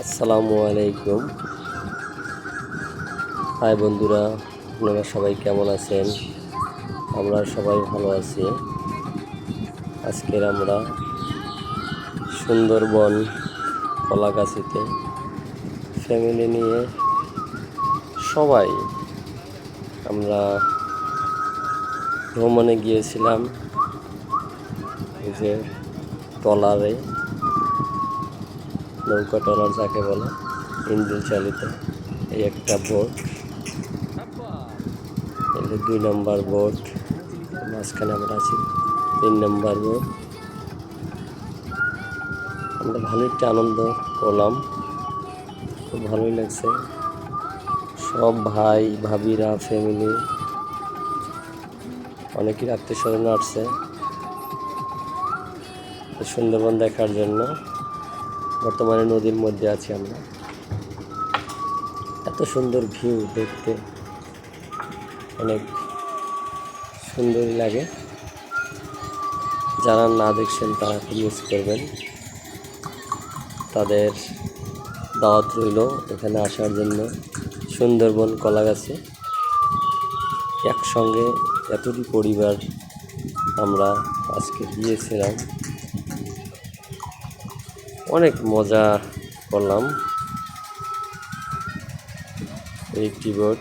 আসসালামু আলাইকুম। হাই বন্ধুরা, আপনারা সবাই কেমন আছেন? আমরা সবাই ভালো আছি। আজকের আমরা সুন্দরবন কলাগাছিতে ফ্যামিলি নিয়ে সবাই আমরা ভ্রমণে গিয়েছিলাম। যে ট্রলারে নৌকা ট্রলার যাকে বলে ইঞ্জিন চালিত এই একটা বোট দুই নম্বর বোট মাঝখানে আমরা আছি তিন নম্বর বোট আমরা ভালো একটা আনন্দ করলাম। খুব ভালোই লাগছে। সব ভাই, ভাবিরা ফ্যামিলি অনেকেই আত্মীয় স্বজন আসছে। সুন্দরবন দেখার জন্য। বর্তমানে নদীর মধ্যে আছি আমরা। এত সুন্দর ভিউ দেখতে। অনেক সুন্দরই লাগে। যারা না দেখছেন, তারা খুব মিস করবেন। তাদের দাওয়াত রইল এখানে আসার জন্য। সুন্দরবন কলাগাছে। একসঙ্গে এতটি পরিবার আমরা আজকে গিয়েছিলাম। অনেক মজা করলাম। একটি বোট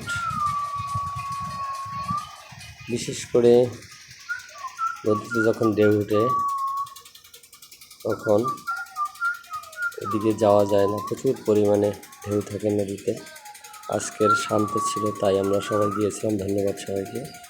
বিশেষ করে নদীতে যখন ঢেউ উঠে তখন এদিকে যাওয়া যায় না। প্রচুর পরিমাণে ঢেউ থাকে নদীতে। আজকের শান্ত ছিল, তাই আমরা সবাই গিয়েছিলাম। ধন্যবাদ সবাইকে।